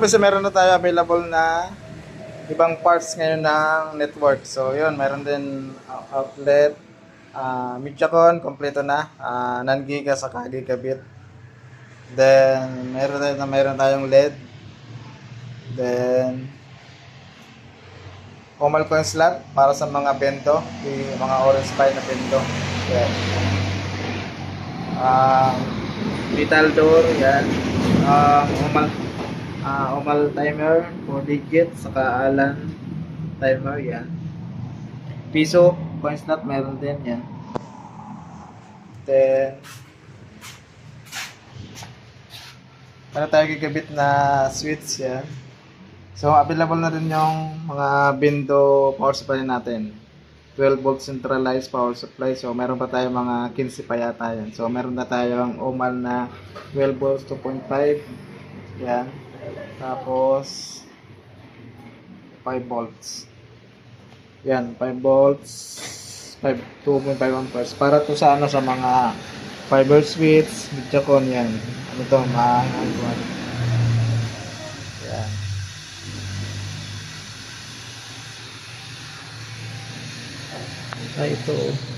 Kasi meron na tayo available na ibang parts ngayon ng network. So, yun, meron din uh, outlet, uh, Midjacon, kompleto na, uh, non-giga sa gigabit. Then, meron din na meron tayong LED. Then, Comal coin slot para sa mga bento, yung mga orange pie na bento. Yan. Um, metal door, yan. Um, umal, ah umal timer, 4 digit, saka Allen timer, yan. Piso, coin slot, meron din, yan. Then, para tayo gigabit na switch, yan. So, available na rin yung mga Bindo power supply natin. 12 volt centralized power supply. So, meron pa tayo mga 15 pa yata yan. So, meron na tayong Omal na 12 volts 2.5. Yan. Tapos, 5 volts. Yan, 5 volts. 5, 2.5 amperes. Para to sa ano sa mga fiber switch, Midjacon yan. Ano to, mga yan. Ay, ito.